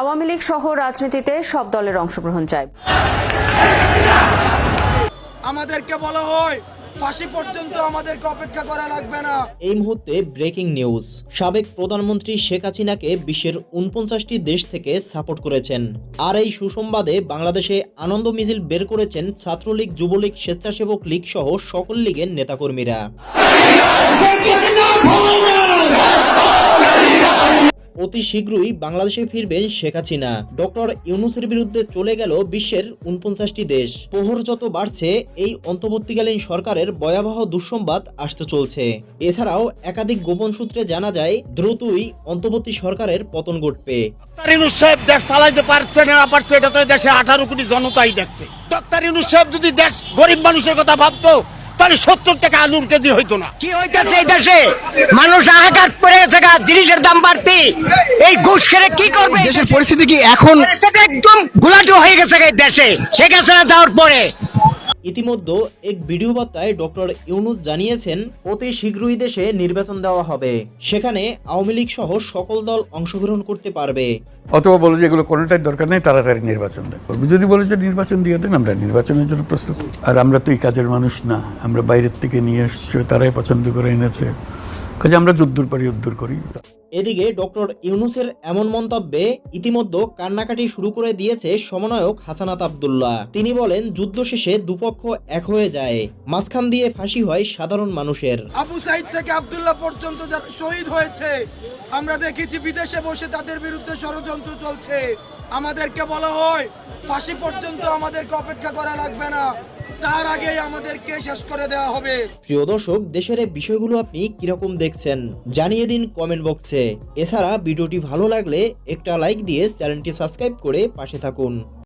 আওয়ামী লীগ সহ রাজনীতিতে সব দলের অংশগ্রহণ চায়। আমাদেরকে বলা হয় ফাঁসি পর্যন্ত আমাদেরকে অপেক্ষা করা লাগবে না। এই মুহূর্তে ব্রেকিং নিউজ। সাবেক প্রধানমন্ত্রী শেখ হাসিনাকে বিশ্বের উনপঞ্চাশটি দেশ থেকে সাপোর্ট করেছেন। আর এই সুসংবাদে বাংলাদেশে আনন্দ মিছিল বের করেছেন ছাত্রলীগ যুবলীগ স্বেচ্ছাসেবক লীগ সহ সকল লীগের নেতাকর্মীরা। অতি শীঘ্রই বাংলাদেশে ফিরবেন শেখ হাসিনা। ডক্টর ইউনুসের বিরুদ্ধে চলে গেল বিশ্বের উনপঞ্চাশটি দেশ। প্রহর যত বাড়ছে, এই অন্তর্বর্তীকালীন সরকারের ভয়াবহ দুঃসংবাদ আসতে চলছে। এছাড়াও একাধিক গোপন সূত্রে জানা যায়, দ্রুতই অন্তর্বর্তী সরকারের পতন ঘটবে। দেশ চালাইতে পারছে না পারছে এটা তো দেশে আঠারো কোটি জনতাই দেখছে। ডক্টর ইউনুস সাহেব যদি দেশ গরিব মানুষের কথা ভাবতো তাহলে সত্তর টাকা আলুর কেজি হইতো না। কি হইতেছে এই দেশে? মানুষ আঘাত পড়ে গেছে গা জিনিসের দাম বাড়তি। এই ঘুষ খেলে কি করবে? দেশের পরিস্থিতি কি এখন একদম গুলাটো হয়ে গেছে গা এই দেশে। শেখ হাসিনা যাওয়ার পরে ইতিমধ্যে এক ভিডিও বার্তায় ডক্টর ইউনুস জানিয়েছেন, অতি শীঘ্রই দেশে নির্বাচন দেওয়া হবে। সেখানে আওয়ামী লীগ সহ সকল দল অংশগ্রহণ করতে পারবে। অথবা বলে যে এগুলো কোনোটাই দরকার নেই, তাড়াতাড়ি নির্বাচন করব। যদি বলে যে নির্বাচন দিয়ে দেন, আমরা নির্বাচনের জন্য প্রস্তুত। আর আমরা তো এই কাজের মানুষ না। আমরা বাইরের থেকে নিয়ে এসছি, তারাই পছন্দ করে এনেছে। কাজে আমরা যুদ্ধর পারি উদ্ধার করি। এদিকে ডক্টর ইউনুসের এমন মন্তব্যে ইতিমধ্যে কান্নাকাটি শুরু করে দিয়েছে সমন্বয়ক হাসানাত আবদুল্লাহ। তিনি বলেন, যুদ্ধ শেষে দুপক্ষ এক হয়ে যায়। মাঝখান দিয়ে ফাঁসি হয় সাধারণ মানুষের। আবু সাইদ থেকে আব্দুল্লাহ পর্যন্ত যারা শহীদ হয়েছে, আমরা দেখেছি বিদেশে বসে তাদের বিরুদ্ধে ষড়যন্ত্র চলছে। আমাদেরকে বলা হয়, ফাঁসি পর্যন্ত আমাদেরকে অপেক্ষা করা লাগবে না। তার আগে আমাদেরকে শেষ করে দেওয়া হবে। প্রিয় দর্শক, দেশের এই বিষয়গুলো আপনি কীরকম দেখছেন, জানিয়ে দিন কমেন্ট বক্সে এছাড়া ভিডিওটি ভালো লাগলে একটা লাইক দিয়ে চ্যানেলটি সাবস্ক্রাইব করে পাশে থাকুন।